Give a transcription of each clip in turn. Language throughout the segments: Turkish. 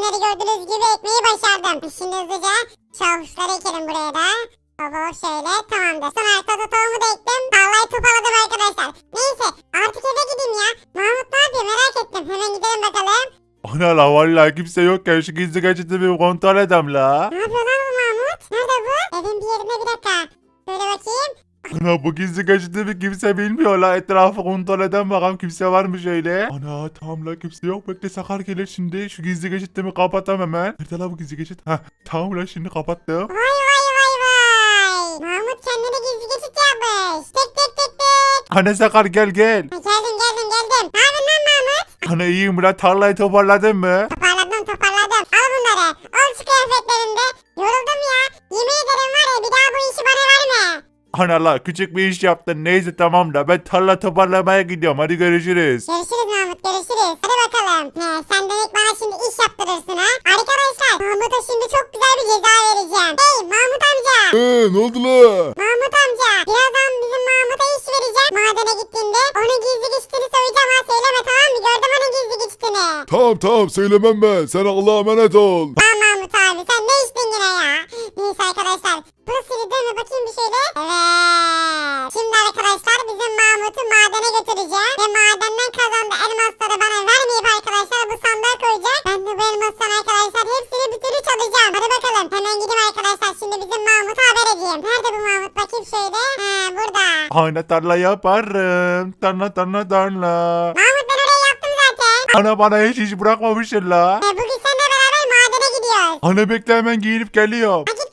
ekinleri gördüğünüz gibi ekmeyi başardım. Şimdi hızlıca şu havuçları ekelim buraya da. Baba şöyle tamamdır. Son arkada tohumu da ektim. Tarlayı toparladım arkadaşlar. Neyse artık eve gideyim ya. Mahmut ne yapıyor merak ettim. Hemen gidelim bakalım. Ana la vallahi kimse yokken şu gizli geçidi bir kontrol edem la. Ne yapıyor lan bu Mahmut? Nerede bu? Evin bir yerinde bir dakika. Şöyle bakayım. Ana bu gizli bir kimse bilmiyor la. Etrafı kontrol eden bakalım kimse var mı şöyle. Ana tamam la kimse yok. Bekle Sakar gelir şimdi. Şu gizli geçitimi kapatam hemen. Nerede la bu gizli geçit? Heh tamam la şimdi kapattım. Vay vay vay vay. Mahmut kendine gizli geçit yapmış. Tek tek tek tek. Ana Sakar gel gel. Ha, geldim geldim geldim. Ne yapıyorsun lan Mahmut? Ana iyiyim la tarlayı toparladın mı? Toparladım toparladım. Al bunları. Al şu kıyafetlerinde. Yoruldum ya. Yemin ederim var ya bir daha bu işi bana verme. Ana la küçük bir iş yaptın. Neyse tamam da ben tarla toparlamaya gidiyorum. Hadi görüşürüz. Görüşürüz Mahmut görüşürüz. Hadi bakalım. He, sen demek bana şimdi iş yaptırırsın ha. Arkadaşlar Mahmut'a şimdi çok güzel bir ceza vereceğim. Hey Mahmut amca. Eee ne oldu la? Mahmut amca. Birazdan bizim Mahmut'a iş vereceğim. Madene gittiğinde onun gizli geçtiğini söyleyeceğim ha. Söyleme tamam mı? Gördüm onun gizli geçtiğini. Tamam tamam söylemem ben. Sen Allah'a emanet ol. Tamam Mahmut abi sen ne içtin yine ya? Neyse arkadaşlar. Burası değil mi? Bakayım bir şöyle. Evet. Şimdi arkadaşlar bizim Mahmut'u madene götüreceğim. Ve madenden kazandığı elmasları bana vermeyip arkadaşlar bu sandığa koyacak. Ben de bu elmasları arkadaşlar hepsini bütünü çalacağım. Hadi bakalım. Hemen gideyim arkadaşlar. Şimdi bizim Mahmut'a haber edeyim. Nerede bu Mahmut? Bakayım şöyle. He burada. Ana tarla yaparım. Tarla tarla tarla. Mahmut ben orayı yaptım zaten. Ana bana hiç iş bırakmamışsın la. E, bugün seninle beraber madene gidiyoruz. Ana bekle hemen giyinip geliyorum. Ha, gitme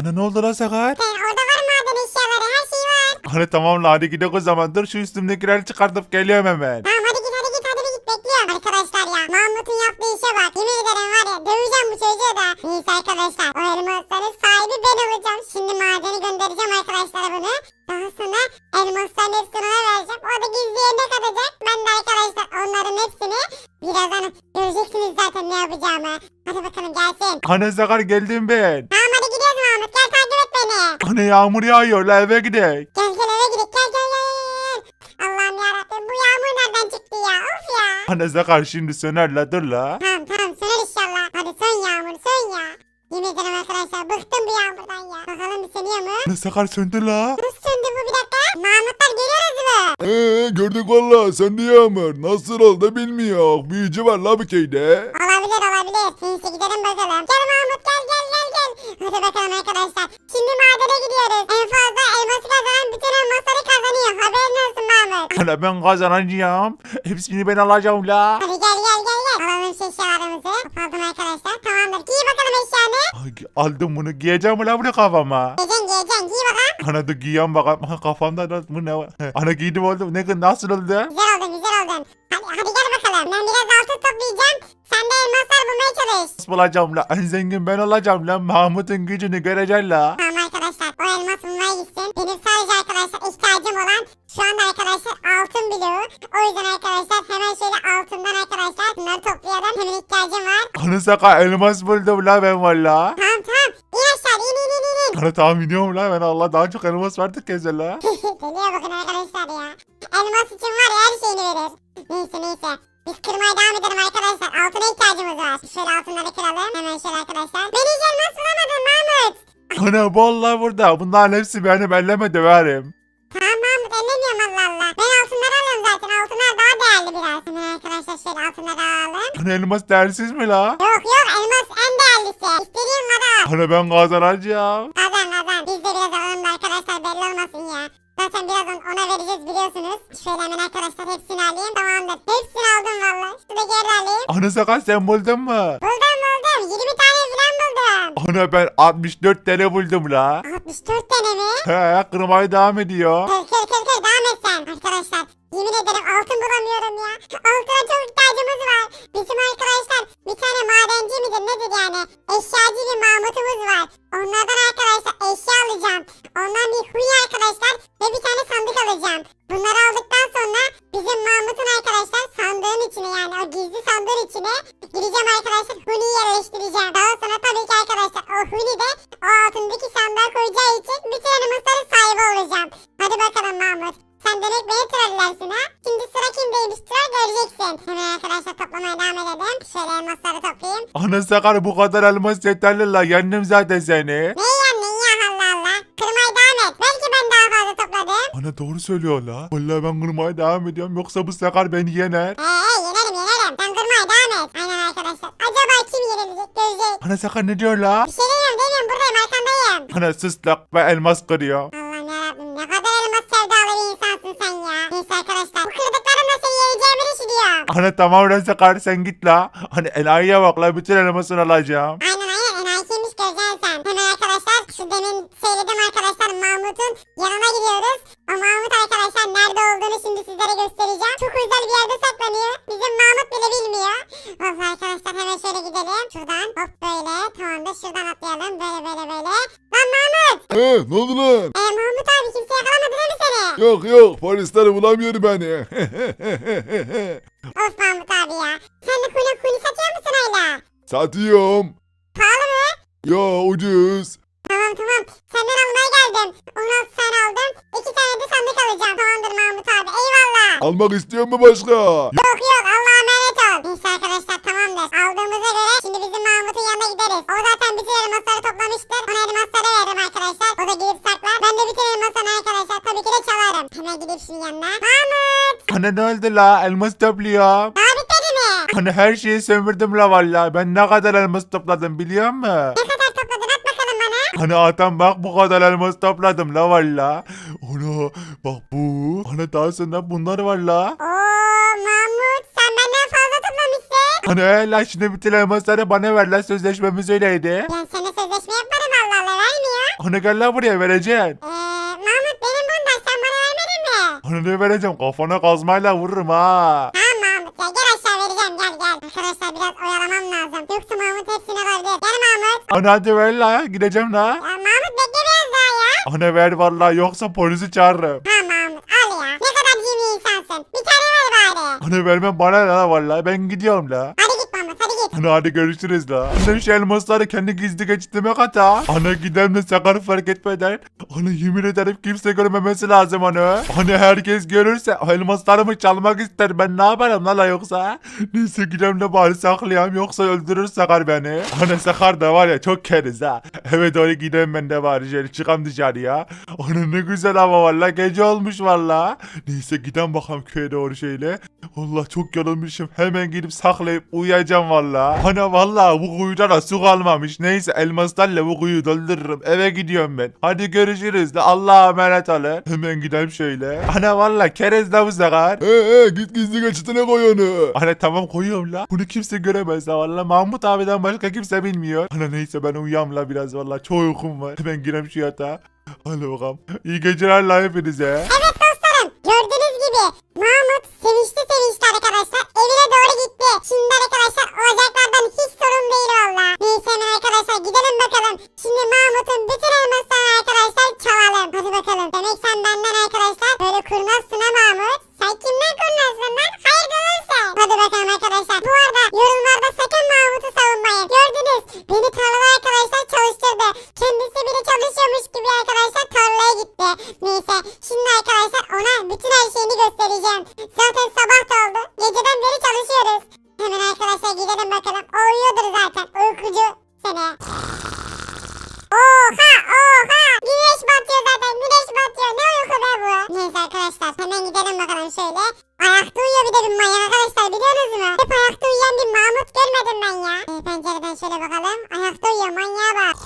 Ana ne oldu la Sakar? Sen orada var maden eşyaları. Her şey var. Ana tamam la hadi gidelim o zaman. Dur şu üstümdekileri çıkartıp geliyorum hemen. Tamam hadi git hadi git hadi bir git bekliyorum. Arkadaşlar ya Mahmut'un yaptığı işe bak. Yemin ederim var ya döveceğim bu çocuğu da. Neyse arkadaşlar o elmasların sahibi ben olacağım. Şimdi madeni göndereceğim arkadaşlara bunu. Daha sonra elmasların hepsini ona vereceğim. O da gizli yerine kalacak. Ben de arkadaşlar onların hepsini birazdan göreceksiniz zaten ne yapacağımı. Hadi bakalım gelsin. Ana Sakar geldim ben. Gidiyoruz Mahmut gel takip et beni. Ana yağmur yağıyor la eve gidelim. Gel gel eve gidelim gel gel gel. gel. Allah'ım yarabbim bu yağmur nereden çıktı ya of ya. Ana Sakar şimdi söner la dur la. Tamam tamam söner inşallah. Hadi sön yağmur sön ya. Yemin ederim arkadaşlar bıktım bu yağmurdan ya. Bakalım bir sönüyor mu? Ana Sakar söndü la. Nasıl söndü bu bir dakika? Mahmutlar geliyoruz mu? Eee gördük valla sen de yağmur. Nasıl oldu bilmiyor. Büyücü var la bu köyde. Olabilir olabilir. Neyse gidelim bakalım. Gel Mahmut gel gel gel gel. Hadi bakalım arkadaşlar. Şimdi madene gidiyoruz. En fazla elması kazanan bütün elmasları kazanıyor. Haberin olsun Mahmut. Ana ben kazanacağım. Hepsini ben alacağım la. Hadi gel. Alalım şu eşyalarımızı. Aldım arkadaşlar. Tamamdır. Giy bakalım eşyanı. Ay, Aldım bunu giyeceğim mi la bunu kafama? Giyeceksin giyeceksin. Giy bakalım. Ana dur giyiyorum bakalım. Kafamda da bu ne var? Ana giydim oldu. Ne nasıl oldu? Güzel oldun güzel oldun. Hadi, hadi gel bakalım. Ben biraz altın toplayacağım. Sen de elmaslar bulmaya çalış. Nasıl bulacağım la? En zengin ben olacağım la. Mahmut'un gücünü göreceksin la. Tamam arkadaşlar o elmas bulmaya gitsin. Benim sadece arkadaşlar ihtiyacım olan şu anda arkadaşlar altın bloğu. O yüzden arkadaşlar hemen şöyle altından arkadaşlar bunları toplayalım. Hemen ihtiyacım var. Ana Sakar elmas buldum la ben valla. Tamam tamam. İn aşağı in in in in. Ana tahmin ediyorum la ben Allah daha çok elmas verdik keze la. Deliye bakın arkadaşlar ya. Elmas için var ya her şeyini verir. Neyse neyse. Biz kırmaya devam edelim arkadaşlar. Altına ihtiyacımız var. Şöyle altınları kıralım. Hemen şöyle arkadaşlar. Beni hiç elmas bulamadın Mahmut. Ana vallahi burada. Bunların hepsi benim elleme döverim. Ellemiyorum Allah Allah. Ben altınları alıyorum zaten. Altınlar daha değerli biraz. Hemen arkadaşlar şöyle altınları alalım. Ana elmas değersiz mi la? Yok yok elmas en değerlisi. İstediğin kadar. Ana ben kazanacağım. Kazan kazan. Biz de biraz alalım da arkadaşlar belli olmasın ya. Zaten birazdan ona vereceğiz biliyorsunuz. Şöyle hemen arkadaşlar hepsini alayım. Tamamdır. Hepsini aldım valla. Şuradaki yerleri alayım. Ana Sakar sen buldun mu? Buldum buldum. 20 tane falan buldum. Ana ben 64 tane buldum la. 64 tane mi? He kırmaya devam ediyor. Kır kır kır kır devam et sen. Arkadaşlar yemin ederim altın bulamıyorum ya. Altına çok Sakar bu kadar elmas yeterli la yendim zaten seni. Neyi yendin ya Allah Allah. Kırmaya devam et. Belki ben daha fazla topladım. Ana doğru söylüyor la. Vallahi ben kırmaya devam ediyorum yoksa bu Sakar beni yener. Eee yenerim yenerim. Sen kırmaya devam et. Aynen arkadaşlar. Acaba kim yenilecek görecek. Ana Sakar ne diyor la? Bir şey demiyorum demiyorum buradayım arkandayım. Ana sus la ben elmas kırıyor. Ana tamam lan Sakar sen git la. Hani enayiye bak la bütün elmasını alacağım. Aynen demin söyledim arkadaşlar Mahmut'un yanına gidiyoruz. O Mahmut arkadaşlar nerede olduğunu şimdi sizlere göstereceğim. Çok özel bir yerde saklanıyor. Bizim Mahmut bile bilmiyor. Of arkadaşlar hemen şöyle gidelim. Şuradan hop böyle. Tamamdır şuradan atlayalım. Böyle böyle böyle. Lan Mahmut. He ne oldu lan? Ee, Mahmut abi kimse yakalamadı değil mi seni? Yok yok polisler bulamıyor beni. Of Mahmut abi ya. Sen de kuyuna kuyunu satıyor musun hala? Satıyorum. Pahalı mı? Ya ucuz. Tamam tamam. Senden almaya geldim. 16 tane aldım. 2 tane de sandık alacağım. Tamamdır Mahmut abi. Eyvallah. Almak istiyor mu başka? Yok yok Allah'a emanet ol. Neyse arkadaşlar tamamdır. Aldığımıza göre şimdi bizim Mahmut'un yanına gideriz. O zaten bütün elmasları toplamıştır. Ona elmasları veririm arkadaşlar. O da gidip saklar. Ben de bütün elmasları arkadaşlar tabii ki de çalarım. Hemen gidip şunun yanına. Mahmut. Ana ne oldu la elmas topluyorum. Daha bitmedi mi? Hani her şeyi sömürdüm la valla. Ben ne kadar elmas topladım biliyor musun? Ne kadar bana. Hani atam bak bu kadar elmas topladım la valla. Ana bak bu. Hani daha sonra bunlar var la. Oo Mahmut sen benden fazla toplamışsın. Hani la şimdi bütün elmasları bana ver la sözleşmemiz öyleydi. Ben seninle sözleşme yapmadım Allah Allah vermiyor. Hani gel la buraya vereceksin. Eee Mahmut benim bundan sen bana vermedin mi? Hani ne vereceğim kafana kazmayla vururum ha. Tamam Hani hadi ver la gideceğim la. Ya Mahmut bekle biraz daha ya. Hani ver valla yoksa polisi çağırırım. Tamam Mahmut al ya. Ne kadar cimri insansın. Bir tane ver bari. Hani vermem bana la valla ben gidiyorum la. Mahmut hadi görüşürüz la. Anne şu elmasları kendi gizli geçitime kata. Ana gidelim de sakar fark etmeden. Ana yemin ederim kimse görmemesi lazım onu. Hani herkes görürse elmaslarımı çalmak ister. Ben ne yaparım la la yoksa? Neyse gidelim de bari saklayayım yoksa öldürür sakar beni. Hani sakar da var ya çok keriz ha. Eve doğru gidelim ben de bari şöyle çıkam dışarıya. Ana ne güzel hava valla gece olmuş valla. Neyse gidelim bakalım köye doğru şöyle. Allah çok yorulmuşum. Hemen gidip saklayıp uyuyacağım valla. Ana valla bu kuyuda da su kalmamış. Neyse elmaslarla bu kuyu doldururum. Eve gidiyorum ben. Hadi görüşürüz de Allah'a emanet olun. Hemen gidelim şöyle. Ana valla kerez de bu sefer. He he git gizli geçitine koy onu. Ana tamam koyuyorum la. Bunu kimse göremez la valla. Mahmut abiden başka kimse bilmiyor. Ana neyse ben uyuyam la biraz valla. Çok uykum var. Hemen gireyim şu yatağa. Hadi bakalım. İyi geceler la hepinize. Gördüğünüz gibi Mahmut sevinçli sevinçli arkadaşlar evine doğru gitti. Şimdi arkadaşlar olacaklardan hiç sorun değil valla. Neyse arkadaşlar gidelim bakalım. Şimdi Mahmut'un bütün elmaslarını arkadaşlar çalalım. Hadi bakalım. Demek sen benden arkadaşlar böyle kurnazsın ha Mahmut. Sen kimden kurnazsın lan? Hayırdır olsun. Hadi bakalım arkadaşlar. Bu arada yorumlarda sakın Mahmut'u savunmayın. Gördünüz. Beni tarlada arkadaşlar çalıştırdı. Kendisi bile çalışıyormuş gibi arkadaşlar tarlaya gitti. Neyse şimdi arkadaşlar ona bütün her şeyini göstereceğim. Zaten sabah da oldu. Geceden beri çalışıyoruz. Hemen arkadaşlar gidelim bakalım. O uyuyordur zaten. Uykucu seni. Oha oha. Güneş batıyor zaten. Güneş batıyor. Ne uyku be bu? Neyse arkadaşlar hemen gidelim bakalım şöyle. Ayakta uyuyor bir de bir manyak arkadaşlar biliyorsunuz mu? Hep ayakta uyuyan bir Mahmut görmedim ben ya. E, pencereden şöyle bakalım. Ayakta uyuyor manyağa bak.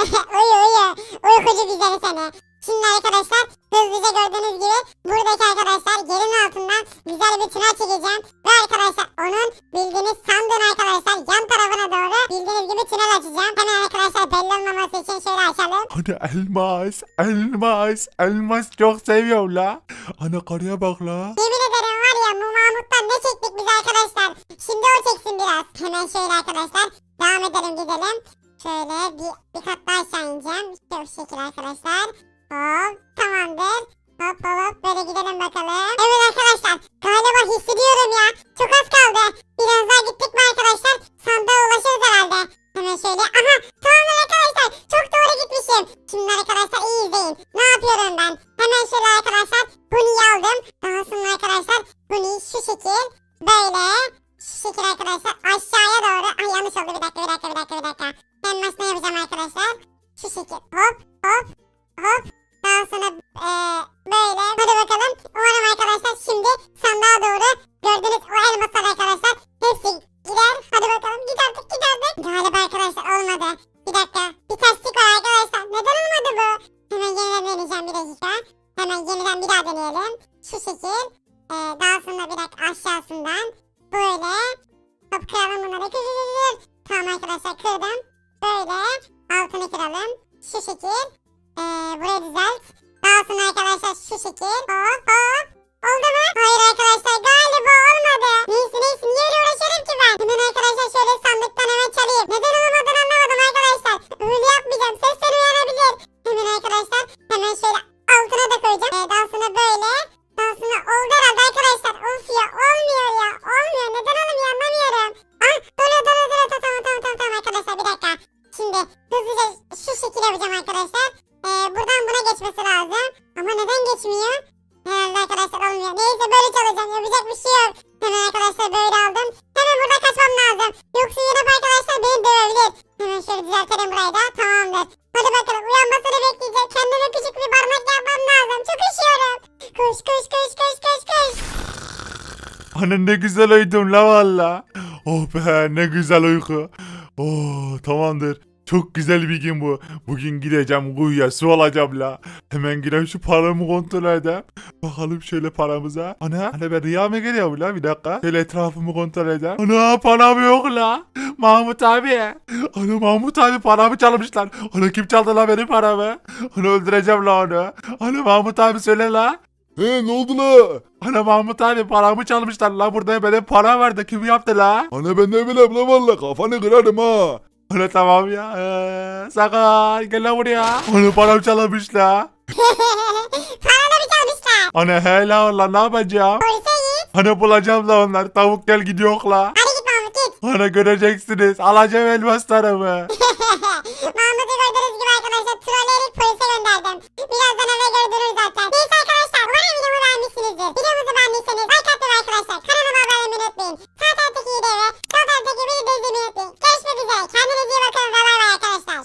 uyu uyu. Uykucu güzeli seni. Şimdi arkadaşlar hızlıca gördüğünüz gibi buradaki arkadaşlar yerin altından güzel bir tünel çekeceğim. Ve arkadaşlar onun bildiğiniz sandığın arkadaşlar yan tarafına doğru bildiğiniz gibi tünel açacağım. Hemen arkadaşlar belli olmaması için şöyle açalım. Hani elmas, elmas, elmas çok seviyorum la. Ana karıya bak la. Yemin ederim var ya bu Mahmut'tan ne çektik biz arkadaşlar. Şimdi o çeksin biraz. Hemen şöyle arkadaşlar devam edelim gidelim. Şöyle bir, bir kat daha aşağı ineceğim. İşte bu şekilde arkadaşlar. Hop tamamdır. Hop hop böyle gidelim bakalım. Evet arkadaşlar galiba hissediyorum ya. Çok az kaldı. Biraz daha gittik mi arkadaşlar? Sandığa ulaşırız herhalde. Hemen şöyle. Aha tamamdır arkadaşlar. Çok doğru gitmişim. Şimdi arkadaşlar iyi izleyin. Ne yapıyorum ben? Hemen şöyle arkadaşlar Huni'yi aldım. Daha sonra arkadaşlar Huni şu şekil. Böyle. Şu şekil arkadaşlar aşağıya doğru. Ay yanlış oldu bir dakika bir dakika bir dakika bir dakika. Ben başına yapacağım arkadaşlar. Şu şekil. Hop hop hop. Daha sonra e, böyle. Hadi bakalım. Umarım arkadaşlar şimdi sandığa doğru gördüğünüz o elmaslar arkadaşlar hepsi gider. Hadi bakalım git artık git artık. Galiba arkadaşlar olmadı. Bir dakika. Bir terslik var arkadaşlar. Neden olmadı bu? Hemen yeniden deneyeceğim bir dakika. Hemen yeniden bir daha deneyelim. Şu şekil. E, daha sonra bir dakika aşağısından. Böyle. Top kıralım bunları. Kır, kır, kır. Tamam arkadaşlar kırdım. Böyle. Altını kıralım. Şu şekil. Ee, burayı düzelt. Sonra arkadaşlar şu şekil. Hop hop. Oldu mu? Hayır arkadaşlar galiba olmadı. Neyse neyse niye öyle uğraşıyorum ki ben? Hemen arkadaşlar şöyle sandıktan hemen çalayım. Neden olamadığını anlamadım arkadaşlar. Öyle yapmayacağım. Sesten uyanabilir. Hemen arkadaşlar hemen şöyle altına da koyacağım. Daha sonra böyle. Sonra oldu herhalde arkadaşlar. Of ya olmuyor ya. Olmuyor. Neden olmuyor anlamıyorum. Ah doluyor doluyor doluyor. Tamam tamam tamam tamam arkadaşlar bir dakika. Şimdi hızlıca şu şekil yapacağım arkadaşlar. Ee, buradan buna geçmesi lazım. Ama neden geçmiyor? Herhalde arkadaşlar olmuyor. Neyse böyle çalacağım. Yapacak bir şey yok. Hemen arkadaşlar böyle aldım. Hemen burada kaçmam lazım. Yoksa Yunus arkadaşlar beni dövebilir. Hemen şöyle düzeltelim burayı da. Tamamdır. Hadi bakalım uyanmasını bekleyeceğim. Kendime küçük bir barınak yapmam lazım. Çok üşüyorum. Koş koş koş koş koş koş. Ana ne güzel uyudum la valla. Oh be ne güzel uyku. Oh tamamdır. Çok güzel bir gün bu. Bugün gideceğim kuyuya su alacağım la. Hemen gireyim şu paramı kontrol edeyim. Bakalım şöyle paramıza. Ana hani ben rüya mı geliyor la bir dakika. Şöyle etrafımı kontrol edeyim. Ana param yok la. Mahmut abi. Ana Mahmut abi paramı çalmışlar. Ana kim çaldı la benim paramı? Ana öldüreceğim la onu. Ana Mahmut abi söyle la. He ne oldu la? Ana Mahmut abi paramı çalmışlar la burada benim para vardı kim yaptı la? Ana ben ne bileyim la valla kafanı kırarım ha. Ana tamam ya ee, Sakar gel lan buraya. Ana param çalmış la. Paranı bir çalmışlar. Ana he la ne yapacağım? Polise git. Ana bulacağım la onlar tavuk gel gidiyor la. Hadi git Mahmut git. Ana göreceksiniz alacağım elmaslarımı. Mahmut'u gördüğünüz gibi arkadaşlar trolleyerek polise gönderdim. Birazdan eve gördünüz zaten. Neyse arkadaşlar umarım videomu beğenmişsinizdir. Videomuzu beğendiyseniz like atmayı arkadaşlar. Kanalıma abone olmayı unutmayın. Sağ videoyu ve videoyu da izlemeyi unutmayın. Görüşmek üzere. Kendinize iyi bakın bay bay arkadaşlar.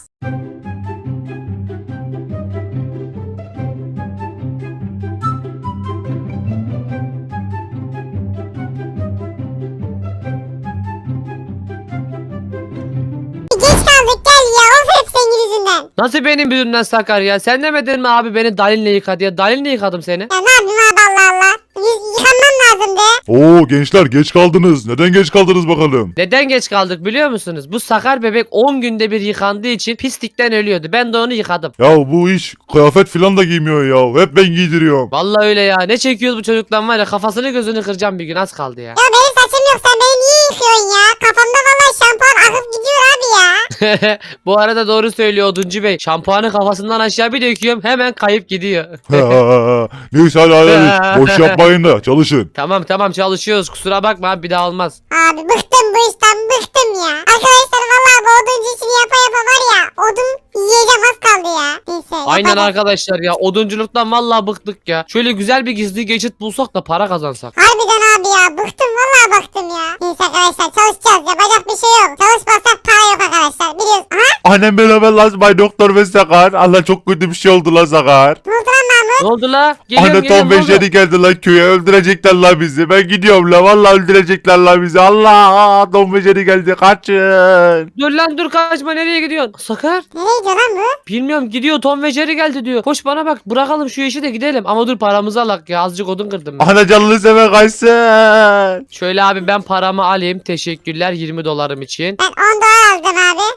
Geç kaldık gel ya. Of hep senin yüzünden. Nasıl benim yüzümden Sakar ya? Sen demedin mi abi beni Dalin'le yıka diye? Dalin'le yıkadım seni. Ya ne yapayım abi Allah Allah. Yüz, yıkanmam lazımdı. Oo gençler geç kaldınız. Neden geç kaldınız bakalım? Neden geç kaldık biliyor musunuz? Bu Sakar bebek 10 günde bir yıkandığı için pislikten ölüyordu. Ben de onu yıkadım. Ya bu iş kıyafet filan da giymiyor ya. Hep ben giydiriyorum. Vallahi öyle ya. Ne çekiyoruz bu çocuktan var ya kafasını gözünü kıracağım bir gün az kaldı ya. Ya benim saçım yok sen beni yıkıyorsun ya? Kafamda vallahi şampuan akıp gidiyor abi ya. bu arada doğru söylüyor Oduncu Bey. Şampuanı kafasından aşağı bir döküyorum hemen kayıp gidiyor. Neyse hadi hadi, hadi. Boş yapmayın da çalışın. tamam tamam çalışıyoruz kusura bakma abi bir daha olmaz. Abi bıktım bu işten bıktım ya. Arkadaşlar vallahi bu oduncu işini yapa yapa var ya. Odun yiyeceğim az kaldı ya. Neyse Aynen yaparız. arkadaşlar ya odunculuktan vallahi bıktık ya. Şöyle güzel bir gizli geçit bulsak da para kazansak. Harbiden abi ya bıktım vallahi bıktım ya. Neyse arkadaşlar çalışacağız yapacak bir şey yok. Çalışmazsak para yok arkadaşlar biliyoruz. Aha Annem beraber lazım Bay Doktor ve Sakar. Allah çok kötü bir şey oldu la Sakar. ne oldu lan Mahmut? Ne oldu la? Geliyorum Anne geliyorum. Tom ne ve oldu? Jerry geldi la köye öldürecekler la bizi. Ben gidiyorum la vallahi öldürecekler la bizi. Allah Tom ve Jerry geldi kaçın. Dur lan dur kaçma nereye gidiyorsun? Sakar. Nereye gidiyor lan bu? Bilmiyorum gidiyor Tom ve Jerry geldi diyor. Koş bana bak bırakalım şu işi de gidelim. Ama dur paramızı alak ya azıcık odun kırdım ben. Ana canını seven kaçsın. Şöyle abi ben paramı alayım. Teşekkürler 20 dolarım için. Ben 10 dolar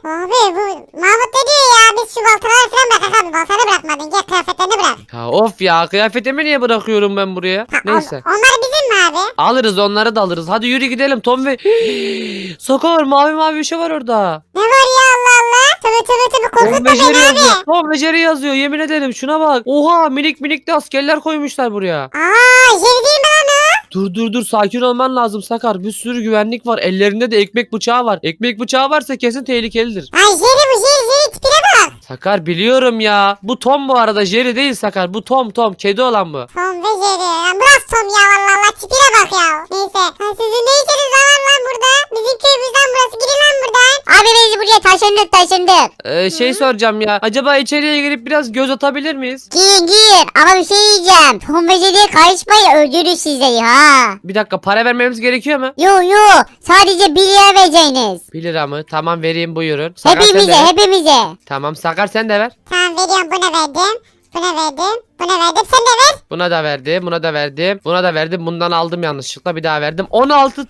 abi. Bu Mahmut ne diyor ya? Biz şu baltaları falan bırak abi. Baltanı bırakmadın. Gel kıyafetlerini bırak. Ya of ya kıyafetimi niye bırakıyorum ben buraya? Ha, on- Neyse. onlar bizim mi abi? Alırız onları da alırız. Hadi yürü gidelim Tom ve... Sakar mavi mavi bir şey var orada. Ne var ya Allah Allah? Tövbe tövbe tövbe Tom korkutma Jerry beni yazıyor. abi. Tom Jerry yazıyor yemin ederim şuna bak. Oha minik minik de askerler koymuşlar buraya. Aa Jerry değil mi lan? Dur dur dur sakin olman lazım Sakar. Bir sürü güvenlik var. Ellerinde de ekmek bıçağı var. Ekmek bıçağı varsa kesin tehlikelidir. Ay Jerry bu Jerry Jerry tipine bak. Sakar biliyorum ya. Bu Tom bu arada Jerry değil Sakar. Bu Tom Tom. Kedi olan bu. Tom ve Jerry. Lan burası Tom ya Allah Allah tipine bak ya. Neyse. Ha, sizin ne işiniz var lan burada? Bizim köyümüzden burası. Gidin lan buradan. Abi biz buraya taşındık taşındık. Ee, şey soracağım ya. Acaba içeriye girip biraz göz atabilir miyiz? Giyin giyin ama bir şey diyeceğim. Tom ve Jerry'e karışmayın öldürür sizleri ha. Bir dakika para vermemiz gerekiyor mu? Yo yo sadece bir lira vereceğiniz. 1 lira mı? Tamam vereyim buyurun. Sakar sen de Hepimize hepimize. Tamam Sakar sen de ver. Tamam veriyorum bunu verdim. Buna verdim. Buna verdim. Sen de ver. Buna da verdim. Buna da verdim. Buna da verdim. Bundan aldım yanlışlıkla. Bir daha verdim. 16.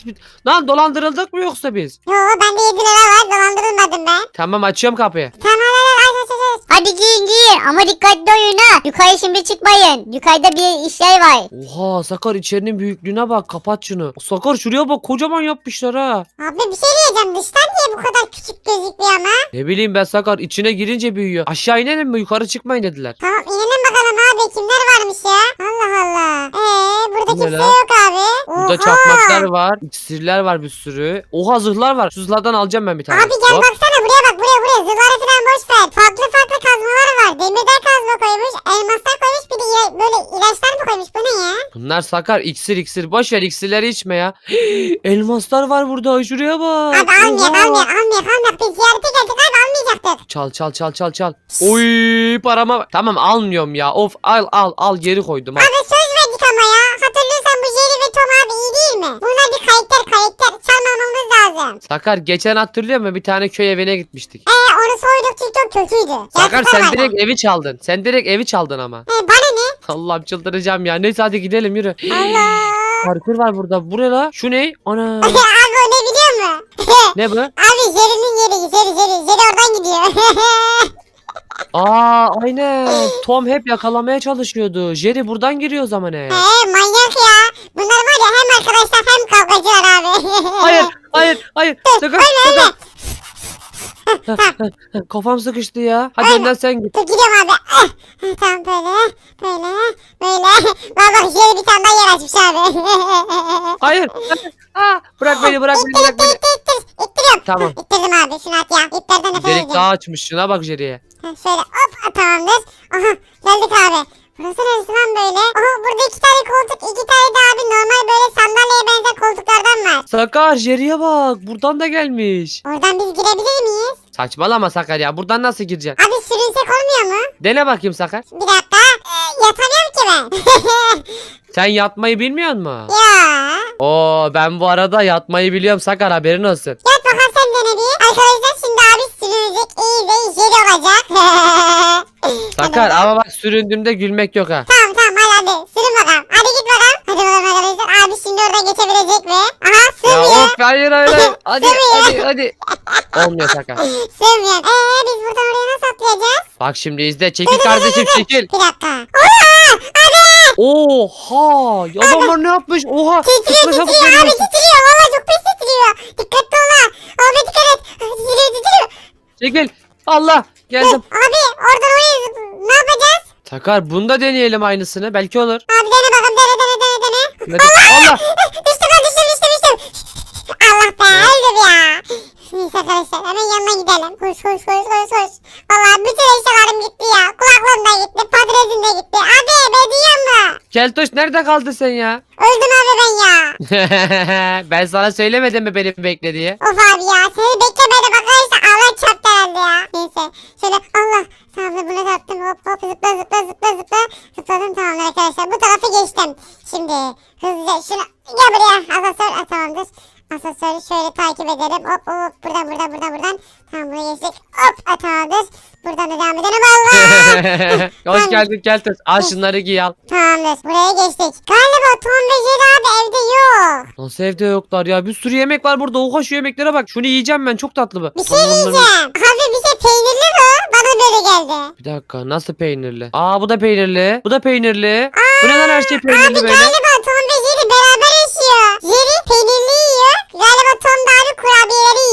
Lan dolandırıldık mı yoksa biz? Yo bende 7 lira var. Dolandırılmadım ben. Tamam açıyorum kapıyı. Tamam hadi aç aç aç. aç. Hadi giyin giyin ama dikkatli oyun ha. Yukarı şimdi çıkmayın. Yukarıda bir işler var. Oha Sakar içerinin büyüklüğüne bak. Kapat şunu. Sakar şuraya bak. Kocaman yapmışlar ha. Abi bir şey diyeceğim. Dıştan niye bu kadar küçük gözüküyor ama? Ne bileyim ben Sakar içine girince büyüyor. Aşağı inelim mi yukarı çıkmayın dediler. Tamam inelim bakalım abi. Kimler varmış ya? Allah Allah. Eee burada Bu ne kimse lan? yok abi. Burada Oha. çakmaklar var. iksirler var bir sürü. Oha zırhlar var. Şu zırhlardan alacağım ben bir tane. Abi gel Hop. baksana buraya bak buraya buraya zırhları falan boş ver. Farklı farklı kazmalar var. Demirden kazma koymuş, elmaslar koymuş bir de ila- böyle ilaçlar mı koymuş bu ne ya? Bunlar Sakar iksir iksir. Boş ver iksirleri içme ya. Elmaslar var burada. Şuraya bak. Abi almayak Oha. almayak almayak almayak. Biz ziyarete geldik abi almayacaktık. Çal çal çal çal çal. Oy parama. Tamam almıyorum ya. Of al al al geri koydum al. Abi söz verdik ama ya. Hatırlıyorsan bu Jerry ve Tom abi iyi değil mi? Bunlar bir karakter karakter. Çalmamamız lazım. Sakar geçen hatırlıyor musun? Bir tane köy evine gitmiştik. Ee onu soyduk o kötüydü. Sakar sen öyle. direkt evi çaldın. Sen direkt evi çaldın ama. Ee, bana ne? Allah'ım çıldıracağım ya. Neyse hadi gidelim yürü. Allah. Parkur var burada. Buraya la. Şu ne? Ana. ne bu? abi Jerry'nin yeri. Jerry Jerry. Jerry oradan gidiyor. Aa aynen. Tom hep yakalamaya çalışıyordu. Jerry buradan giriyor o zaman he. Ee, manyak ya. Bunlar var ya hem arkadaşlar hem kavgacılar abi. Hayır, hayır, hayır. Sakar, Öyle sakar. Kafam sıkıştı ya. Hadi Aynen. önden sen git. Gidiyorum abi. Ah, Tamam böyle. Böyle. Böyle. Bak bak Jerry bir tane daha yer açmış abi. Hayır. Aa, bırak beni, bırak beni, bırak beni. İttir ittir. İttiriyorum. Tamam. İttirdim abi şunu at ya. İplerden nefes Delik edeceğim. daha açmış. Şuna bak Jerry'e. Ha, Şöyle hop tamamdır. Aha geldik abi. Burası neresi lan böyle? Aha burada iki tane koltuk, iki tane de abi normal böyle sandalyeye benzer koltuklardan var. Sakar, Jerry'e bak. Buradan da gelmiş. Oradan biz girebilir miyiz? Saçmalama Sakar ya. Buradan nasıl gireceksin? Abi sürünsek olmuyor mu? Dene bakayım Sakar. Bir dakika. Ee, yatamıyorum ki ben. Sen yatmayı bilmiyor musun? ya. Oo ben bu arada yatmayı biliyorum Sakar haberin olsun. Yat bakalım sen dene bir. Arkadaşlar şimdi abi sürünecek iyi ve jeli olacak. Sakar ama bak süründüğümde gülmek yok ha. Tamam tamam hadi hadi. Sürün bakalım. Hadi git bakalım. Hadi bakalım arkadaşlar. Abi şimdi oradan geçebilecek mi? Aha Ya sürmüyor. of hayır hayır hayır. Hadi hadi hadi. Olmuyor Sakar. Sürmüyor. Eee biz buradan oraya nasıl atlayacağız? Bak şimdi izle. Çekil kardeşim çekil. Bir dakika. Oha! Abi! Oha! Adamlar ne yapmış? Oha! Titriyor çabuk titriyor abi geliyorsun. titriyor. Valla çok pis titriyor. Dikkatli ol ha. Abi dikkat et. Titriyor titriyor. Çekil. Allah! Geldim. Abi oradan oraya ne yapacağız? Sakar bunu da deneyelim aynısını. Belki olur. Abi dene bakalım dene dene dene dene. Hadi. Allah! düştüm ben düştüm düştüm düştüm. Allah be öldüm ya. Neyse arkadaşlar hemen yanına gidelim. Koş koş koş koş koş. Valla bütün eşyalarım gitti ya. Kulaklığım da gitti. Padrezim de gitti. Abi beni duyuyor musun? Keltoş nerede kaldın sen ya? Öldüm abi ben ya. ben sana söylemedim mi benim bekle diye? Of abi ya seni beklemedim arkadaşlar herhalde ya. Neyse şöyle Allah da buna taktım hop hop zıpla zıpla zıpla zıpla zıpladım tamamdır arkadaşlar bu tarafı geçtim. Şimdi hızlıca şunu gel buraya asansör ah, tamamdır. Asansörü şöyle takip edelim hop hop buradan buradan buradan buradan tamam buraya geçtik hop tamamdır. Buradan da devam edelim Allah. Hoş geldin Keltoş. Al şunları giy al. tamamdır buraya geçtik. Galiba Tom ve Jerry abi evde yok. Nasıl evde yoklar ya? Bir sürü yemek var burada. Oha şu yemeklere bak. Şunu yiyeceğim ben. Çok tatlı bu. Bir şey nom. diyeceğim. Abi bir şey peynirli mi? Bana böyle geldi. Bir dakika nasıl peynirli? Aa bu da peynirli. Bu da peynirli. Bu neden her şey peynirli Abi böyle? galiba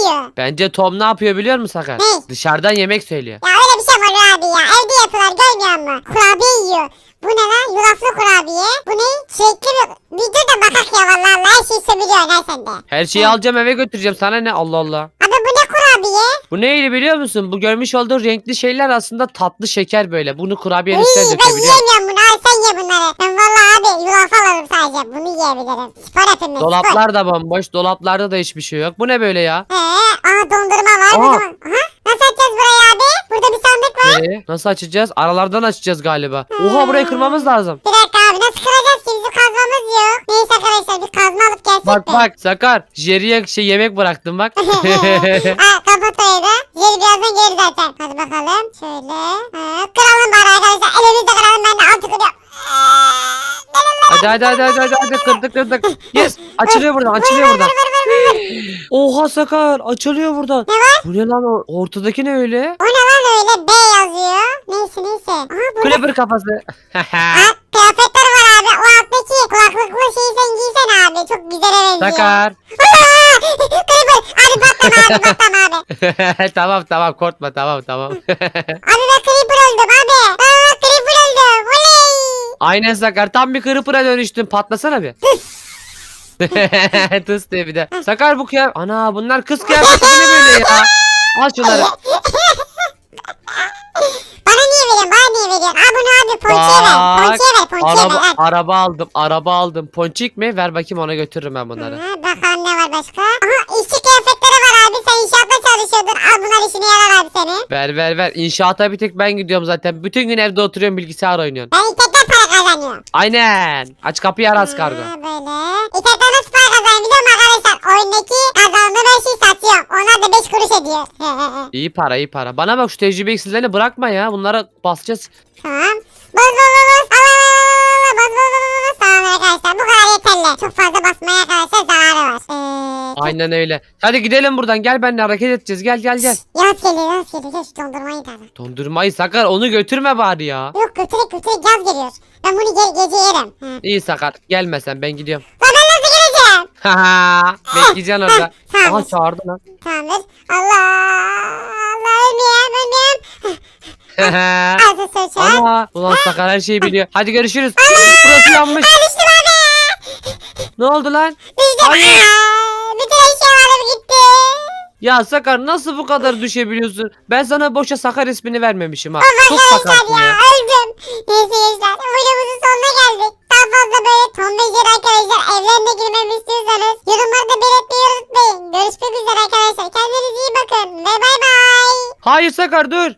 yiyor. Bence Tom ne yapıyor biliyor musun Sakar? Ne? Dışarıdan yemek söylüyor. Ya öyle bir şey var abi ya. Evde yapıyorlar görmüyor musun? Kurabiye yiyor. Bu ne lan? Yulaflı kurabiye. Bu ne? Çilekli bir... Bir dur da bakak ya vallahi Allah. Her şeyi sömürüyor lan sende. Her şeyi alacağım eve götüreceğim. Sana ne? Allah Allah. Abi bu ne kurabiye? Bu neydi biliyor musun? Bu görmüş olduğun renkli şeyler aslında tatlı şeker böyle. Bunu kurabiyenin üstüne İyi ben dökebiliyorsun. yiyemiyorum bunu. Al sen ye bunları. Ben vallahi abi yulaf alırım sadece. Bunu yiyebilirim. Spor yapayım ben. Spor. Dolaplar da bomboş. Dolaplarda da hiçbir şey yok. Bu ne böyle ya? Aha dondurma var. Aa. Aha. aha. Nasıl açacağız burayı abi? Burada bir sandık var. Ee, nasıl açacağız? Aralardan açacağız galiba. Oha burayı kırmamız lazım. Bir dakika abi nasıl kıracağız ki bizim kazmamız yok. Neyse arkadaşlar bir kazma alıp gelsek Bak de. bak Sakar. Jerry'e şey yemek bıraktım bak. Aa, kapı motoyu da. Jerry birazdan gelir zaten. Hadi bakalım. Şöyle. Ha, kıralım bari arkadaşlar. Elimizde kıralım ben de altı kırıyorum. Hadi hadi hadi hadi hadi, hadi. kırdık kırdık. Yes açılıyor buradan açılıyor buradan. Oha Sakar açılıyor buradan. Ne var? Bu ne lan o ortadaki ne öyle? O ne lan öyle? B yazıyor. Neyse neyse. Aha burada Creeper kafası. Ha, kıyafetler var abi. O alttaki kulaklıklı şeyi sen giysen abi. Çok güzel benziyor. Sakar. Aa! Creeper. Abi patlama abi patlama abi. tamam tamam korkma tamam tamam. Abi ben Creeper öldüm abi. Aa. Aynen Sakar tam bir Creeper'a dönüştün patlasana bir. Tıs diye bir de. Sakar bu kıyafet. Ana bunlar kız kıyafeti ne böyle ya? Al şunları. Bana niye veriyorsun? Bana niye veriyorsun? Aa bunu abi ponçiye ver. Ponçiye ver. Ponçiye Araba, ver. Al. araba aldım araba aldım. Ponçik mi? Ver bakayım ona götürürüm ben bunları. Aha, bakalım ne var başka? Aha işçi kıyafetleri var abi. Sen inşaatta çalışıyordun. Al bunlar işine yarar abi senin. Ver ver ver. İnşaata bir tek ben gidiyorum zaten. Bütün gün evde oturuyorum bilgisayar oynuyorum. Ben İtek'ten para kazanıyorum. Aynen. Aç kapıyı aras kargo. Ha, böyle. İtek'ten nasıl para kazanıyorum biliyor musun arkadaşlar? Oyundaki kazandığım her şeyi satıyorum. Onlar da 5 kuruş ediyor. İyi para iyi para. Bana bak şu tecrübe eksizlerini bırakma ya. Bunlara basacağız. tamam. Bas bas bas bas. Al al al al. Bas bas bas bas. Tamam arkadaşlar bu kadar yeterli. Çok fazla basmaya arkadaşlar zararı var. Ee, Aynen öyle. Hadi gidelim buradan. Gel benimle hareket edeceğiz. Gel gel gel. Yaz geliyor yaz geliyor. Gel şu dondurmayı da al. Dondurmayı sakar onu götürme bari ya. Yok götürek götürek yaz geliyor. Ben bunu ge- gece yerim. Hı. İyi sakar. Gelme sen ben gidiyorum. Lan ben nasıl gireceğim? Haha. Bekleyeceksin orada. Aha çağırdı lan. Tamamdır. Allah. Allah ölmeyeyim ölmeyeyim. Ağzı sıçrar. Ama ulan sakar her şeyi biliyor. Hadi görüşürüz. Burası yanmış. Düştüm abi. Ne oldu lan? Düştüm. Hayır. Aa, bütün eşyalarım gitti. Ya Sakar nasıl bu kadar düşebiliyorsun? Ben sana boşa Sakar ismini vermemişim ha. Çok Arkadaşlar ya ya. öldüm. Neyse gençler videomuzun sonuna geldik. Daha fazla böyle Tom ve Jerry arkadaşlar evlerine girmemi istiyorsanız yorumlarda belirtmeyi unutmayın. Görüşmek üzere arkadaşlar. Kendinize iyi bakın ve bay bay. Hayır Sakar dur.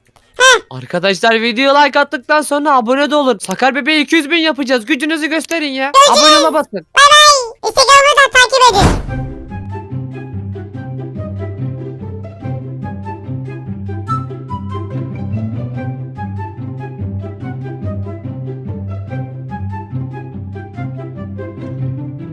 Arkadaşlar video like attıktan sonra abone de olun. Sakar bebeği 200 bin yapacağız. Gücünüzü gösterin ya. Abone basın. Bay bay. Instagram'ı da takip edin.